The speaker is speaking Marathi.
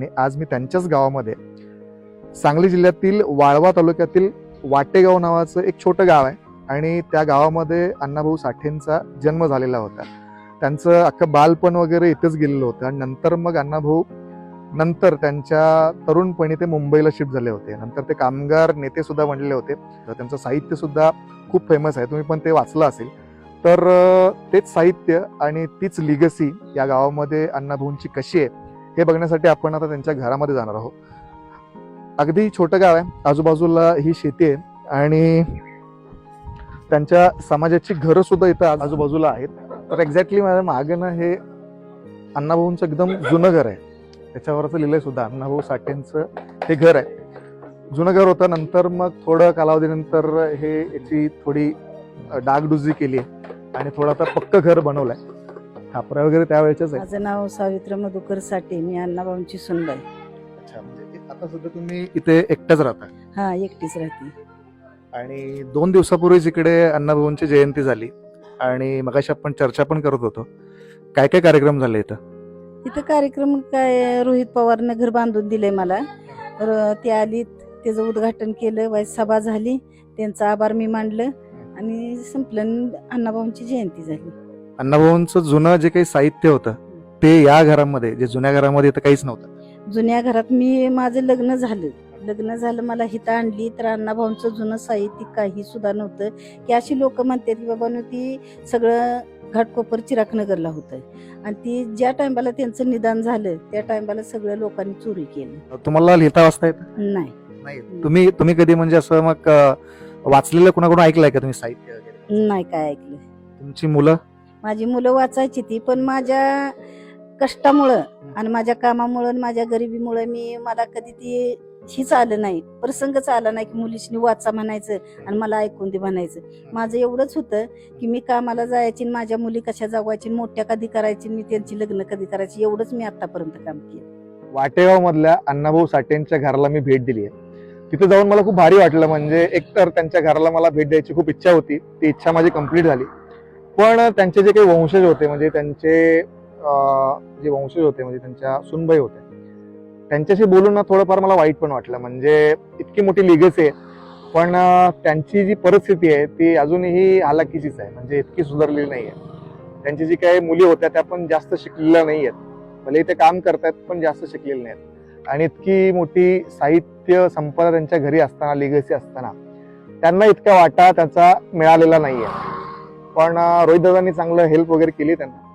आणि आज मी त्यांच्याच गावामध्ये सांगली जिल्ह्यातील वाळवा तालुक्यातील वाटेगाव नावाचं एक छोटं गाव आहे. आणि त्या गावामध्ये अण्णाभाऊ साठेंचा जन्म झालेला होता. त्यांचं अख्खं बालपण वगैरे इथेच गेलेलं होतं. आणि नंतर मग अण्णाभाऊ नंतर त्यांच्या तरुणपणी ते मुंबईला शिफ्ट झाले होते. नंतर ते कामगार नेते सुद्धा बनलेले होते. तर त्यांचं साहित्य सुद्धा खूप फेमस आहे. तुम्ही पण ते वाचलं असेल. तर तेच साहित्य आणि तीच लिगसी या गावामध्ये अण्णाभाऊंची कशी आहे? हे बघण्यासाठी आपण आता त्यांच्या घरामध्ये जाणार आहोत. अगदी छोटं गाव आहे. आजूबाजूला ही शेती आहे आणि त्यांच्या समाजाची घरं सुद्धा इथं आजूबाजूला आहेत. तर एक्झॅक्टली माझ्या मागे हे अण्णाभाऊंचं एकदम जुनं घर आहे. त्याच्यावरचं लिहिलंय सुद्धा अण्णाभाऊ साठेंचं हे घर आहे. जुनं घर होतं नंतर मग थोडं कालावधीनंतर हे याची थोडी डागडुजी केली आहे आणि थोडं आता पक्क घर बनवलंय. खापरा वगैरे त्यावेळेचेच आहे. माझं नाव सावित्र मधुकर साठे मी अण्णाभाऊंची सुनबाई. अच्छा म्हणजे आता सुद्धा तुम्ही इथे एकटाच राहता? हा एकटीच राहते. आणि दोन दिवसापूर्वीच इकडे अण्णाभाऊंची जयंती झाली आणि मगाशी आपण चर्चा पण करत होतो. काय काय कार्यक्रम झाले इथं? इथं कार्यक्रम काय रोहित पवारनं घर बांधून दिलंय मला. र- ते आली त्याचं उद्घाटन केलं वाईस सभा झाली त्यांचा आभार मी मांडलं आणि संपलं अण्णाभाऊंची जयंती झाली. अण्णाभाऊंचं जुनं जे काही साहित्य होतं ते या घरामध्ये जे जुन्या घरामध्ये इथं काहीच नव्हतं. जुन्या घरात मी माझं लग्न झालं. लग्न झालं मला हिथं आणली तर अण्णाभाऊंचं जुनं साहित्य काही सुद्धा नव्हतं. की अशी लोक म्हणतात की बाबा ती सगळं घाटकोपर चिराकनगरला होतं. आणि ती ज्या टायमाला त्यांचं निदान झालं त्या टायमाला सगळ्या लोकांनी चोरी केली. तुम्हाला लिहिता वाचता येतं? नाही. तुम्ही तुम्ही कधी म्हणजे असं मग वाचलेलं कुणाकडून ऐकलंय का तुम्ही साहित्य नाही काय ऐकलं तुमची मुलं? माझी मुलं वाचायची ती पण माझ्या कष्टामुळं आणि माझ्या कामामुळं आणि माझ्या गरिबीमुळं मी मला कधी ती हीच आलं नाही. प्रसंगच आला नाही की मुलीशनी वाचा म्हणायचं आणि मला ऐकून दे म्हणायचं. माझं एवढंच होतं की मी कामाला जायची आणि माझ्या मुली कशा जगवायची मोठ्या कधी करायची मी त्यांची लग्न कधी करायची एवढंच मी आतापर्यंत काम केलं. वाटेगाव मधल्या अण्णाभाऊ साठेंच्या घराला मी भेट दिली आहे. तिथे जाऊन मला खूप भारी वाटलं म्हणजे एकतर त्यांच्या घराला मला भेट द्यायची खूप इच्छा होती ती इच्छा माझी कंप्लीट झाली. पण त्यांचे जे काही वंशज होते म्हणजे त्यांचे जे वंशज होते म्हणजे त्यांच्या सुनबाई होत्या त्यांच्याशी बोलून ना थोडंफार मला वाईट पण वाटलं. म्हणजे इतकी मोठी लिगसी आहे पण त्यांची जी परिस्थिती आहे ती अजूनही हालाकीचीच आहे. म्हणजे इतकी सुधारलेली नाही आहे. त्यांची जी काही मुली होत्या त्या पण जास्त शिकलेल्या नाही आहेत. भले ते काम करतायत पण जास्त शिकलेले नाहीत. आणि इतकी मोठी साहित्य संपदा त्यांच्या घरी असताना लिगसी असताना त्यांना इतका वाटा त्याचा मिळालेला नाहीये. पण रोहित दादांनी चांगलं हेल्प वगैरे केली त्यांना.